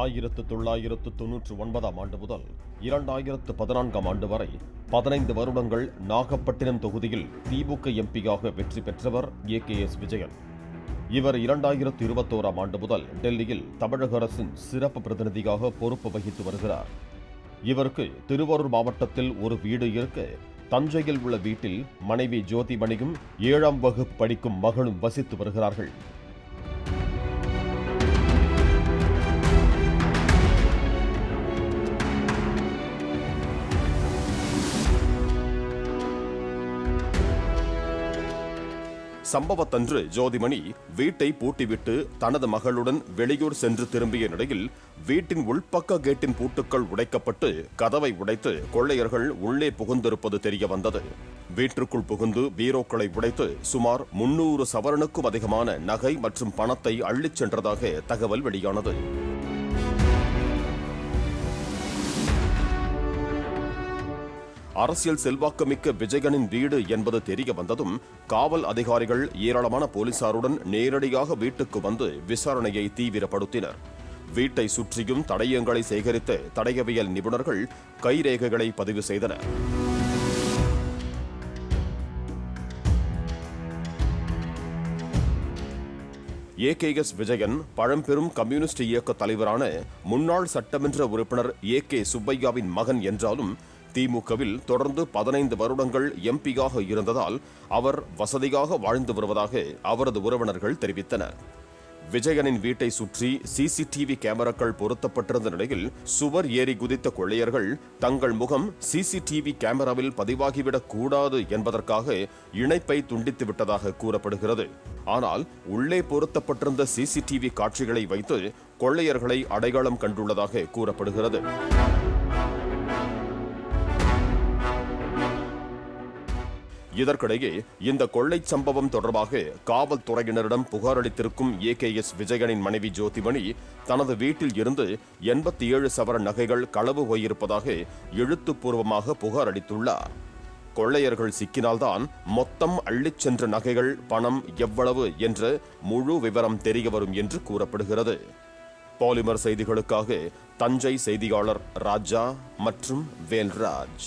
ஆயிரத்து தொள்ளாயிரத்து தொன்னூற்று ஒன்பதாம் ஆண்டு முதல் இரண்டாயிரத்து பதினான்காம் ஆண்டு வரை பதினைந்து வருடங்கள் நாகப்பட்டினம் தொகுதியில் திமுக எம்பியாக வெற்றி பெற்றவர் ஏ கே எஸ் விஜயன். இவர் இரண்டாயிரத்து இருபத்தோராம் ஆண்டு முதல் டெல்லியில் தமிழக அரசின் சிறப்பு பிரதிநிதியாக பொறுப்பு வகித்து வருகிறார். இவருக்கு திருவாரூர் மாவட்டத்தில் ஒரு வீடு இருக்க தஞ்சையில் உள்ள வீட்டில் மனைவி ஜோதிமணியும் ஏழாம் வகுப்பு படிக்கும் மகளும் வசித்து வருகிறார்கள். சம்பவத்தன்று ஜோதிமணி வீட்டை பூட்டிவிட்டு தனது மகளுடன் வெளியூர் சென்று திரும்பிய நிலையில் வீட்டின் உள்பக்க கேட்டின் பூட்டுக்கள் உடைக்கப்பட்டு கதவை உடைத்து கொள்ளையர்கள் உள்ளே புகுந்திருப்பது தெரிய வந்தது. வீட்டிற்குள் புகுந்து பீரோக்களை உடைத்து சுமார் முன்னூறு சவரனுக்கும் அதிகமான நகை மற்றும் பணத்தை அள்ளிச் சென்றதாக தகவல் வெளியானது. அரசியல் செல்வாக்குமிக்க விஜயனின் வீடு என்பது தெரிய வந்ததும் காவல் அதிகாரிகள் ஏராளமான போலீசாருடன் நேரடியாக வீட்டுக்கு வந்து விசாரணையை தீவிரப்படுத்தினர். வீட்டை சுற்றியும் தடயங்களை சேகரித்த தடயவியல் நிபுணர்கள் கைரேகைகளை பதிவு செய்தனர். ஏ. கே. எஸ். விஜயன் பழம்பெரும் கம்யூனிஸ்ட் இயக்க தலைவரான முன்னாள் சட்டமன்ற உறுப்பினர் ஏ. கே. சுப்பையாவின் மகன் என்றாலும் திமுகவில் தொடர்ந்து பதினைந்து வருடங்கள் எம்பியாக இருந்ததால் அவர் வசதியாக வாழ்ந்து வருவதாக அவரது உறவினர்கள் தெரிவித்தனர். விஜயனின் வீட்டை சுற்றி சிசிடிவி கேமராக்கள் பொருத்தப்பட்டிருந்த நிலையில் சுவர் ஏறி குதித்த கொள்ளையர்கள் தங்கள் முகம் சிசிடிவி கேமராவில் பதிவாகிவிடக் கூடாது என்பதற்காக இணைப்பை துண்டித்து விட்டதாக கூறப்படுகிறது. ஆனால் உள்ளே பொருத்தப்பட்டிருந்த சிசிடிவி காட்சிகளை வைத்து கொள்ளையர்களை அடையாளம் கண்டுள்ளதாக கூறப்படுகிறது. இதற்கிடையே இந்த கொள்ளைச் சம்பவம் தொடர்பாக காவல்துறையினரிடம் புகாரளித்திருக்கும் ஏ கே எஸ் விஜயனின் மனைவி ஜோதிமணி தனது வீட்டில் இருந்து எண்பத்தி ஏழு சவர நகைகள் களவு போயிருப்பதாக எழுத்துப்பூர்வமாக புகார் அளித்துள்ளார். கொள்ளையர்கள் சிக்கினால்தான் மொத்தம் அள்ளிச் சென்ற நகைகள் பணம் எவ்வளவு என்ற முழு விவரம் தெரிய வரும் என்று கூறப்படுகிறது. பாலிமர் செய்திகளுக்காக தஞ்சை செய்தியாளர் ராஜா மற்றும் வேல்ராஜ்.